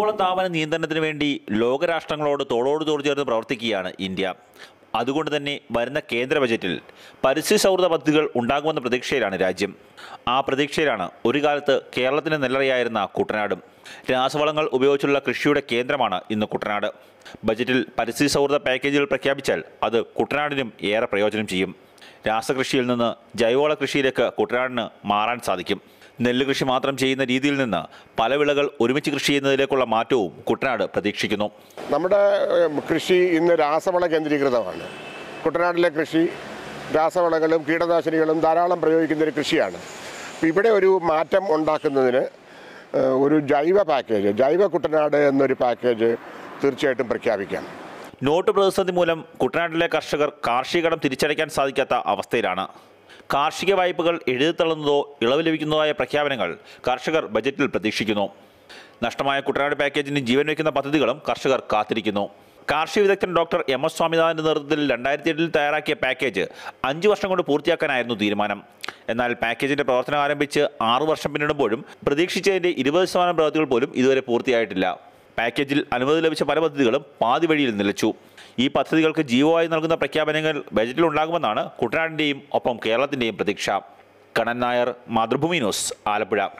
ആഗോളതാപന നിയന്ത്രണത്തിന് വേണ്ടി ലോകരാഷ്ട്രങ്ങളോട് തോളോട് തോൾ ചേർന്ന് പ്രവർത്തിക്കുകയാണ് ഇന്ത്യ. അതുകൊണ്ട് തന്നെ വരുന്ന കേന്ദ്ര ബജറ്റിൽ പരിസ്ഥിതി സൗഹൃദ പദ്ധതികൾ ഉണ്ടാകുമെന്ന പ്രതീക്ഷയിലാണ് രാജ്യം. ആ പ്രതീക്ഷയിലാണ് ഒരു കാലത്ത് കേരളത്തിന് നെല്ലറയായിരുന്ന കുട്ടനാടും. രാസവളങ്ങൾ ഉപയോഗിച്ചുള്ള കൃഷിയുടെ കേന്ദ്രമാണ് ഇന്ന് കുട്ടനാട്. ബജറ്റിൽ പരിസ്ഥിതി സൗഹൃദ പാക്കേജുകൾ പ്രഖ്യാപിച്ചാൽ അത് കുട്ടനാടിനും ഏറെ പ്രയോജനം ചെയ്യും. രാസകൃഷിയിൽ നിന്ന് ജൈവവള കൃഷിയിലേക്ക് കുട്ടനാടിന് മാറാൻ സാധിക്കും. നെല്ല് കൃഷി മാത്രം ചെയ്യുന്ന രീതിയിൽ നിന്ന് പല വിളകൾ ഒരുമിച്ച് കൃഷി ചെയ്യുന്നതിലേക്കുള്ള മാറ്റവും കുട്ടനാട് പ്രതീക്ഷിക്കുന്നു. നമ്മുടെ കൃഷി ഇന്ന് രാസവള കേന്ദ്രീകൃതമാണ്. കുട്ടനാട്ടിലെ കൃഷി രാസവളകളും കീടനാശിനികളും ധാരാളം പ്രയോഗിക്കുന്ന ഒരു കൃഷിയാണ്. ഇവിടെ ഒരു മാറ്റം ഉണ്ടാക്കുന്നതിന് ഒരു ജൈവ പാക്കേജ് ജൈവ കുട്ടനാട് എന്നൊരു പാക്കേജ് തീർച്ചയായിട്ടും പ്രഖ്യാപിക്കാം. നോട്ട് പ്രതിസന്ധി മൂലം കുട്ടനാട്ടിലെ കർഷകർ കാർഷിക കടം തിരിച്ചടയ്ക്കാൻ സാധിക്കാത്ത അവസ്ഥയിലാണ്. കാർഷിക വായ്പകൾ എഴുതിത്തള്ളുന്നതോ ഇളവ് ലഭിക്കുന്നതായ പ്രഖ്യാപനങ്ങൾ കർഷകർ ബജറ്റിൽ പ്രതീക്ഷിക്കുന്നു. നഷ്ടമായ കുട്ടനാട് പാക്കേജിന് ജീവൻ വയ്ക്കുന്ന പദ്ധതികളും കർഷകർ കാത്തിരിക്കുന്നു. കാർഷിക വിദഗ്ധൻ ഡോക്ടർ എം എസ് സ്വാമിനാഥന്റെ നേതൃത്വത്തിൽ രണ്ടായിരത്തി എട്ടിൽ തയ്യാറാക്കിയ പാക്കേജ് അഞ്ച് വർഷം കൊണ്ട് പൂർത്തിയാക്കാനായിരുന്നു തീരുമാനം. എന്നാൽ പാക്കേജിന്റെ പ്രവർത്തനം ആരംഭിച്ച് ആറു വർഷം പിന്നിടുമ്പോഴും പ്രതീക്ഷിച്ചതിന്റെ ഇരുപത് ശതമാനം പ്രവൃത്തികൾ പോലും ഇതുവരെ പൂർത്തിയായിട്ടില്ല. പാക്കേജിൽ അനുമതി ലഭിച്ച പല പദ്ധതികളും പാതി വഴിയിൽ നിലച്ചു. ഈ പദ്ധതികൾക്ക് ജീവമായി നൽകുന്ന പ്രഖ്യാപനങ്ങൾ ബജറ്റിൽ ഉണ്ടാകുമെന്നാണ് കുട്ടനാടിന്റെയും ഒപ്പം കേരളത്തിന്റെയും പ്രതീക്ഷ. കണ്ണൻ നായർ മാതൃഭൂമി ന്യൂസ് ആലപ്പുഴ.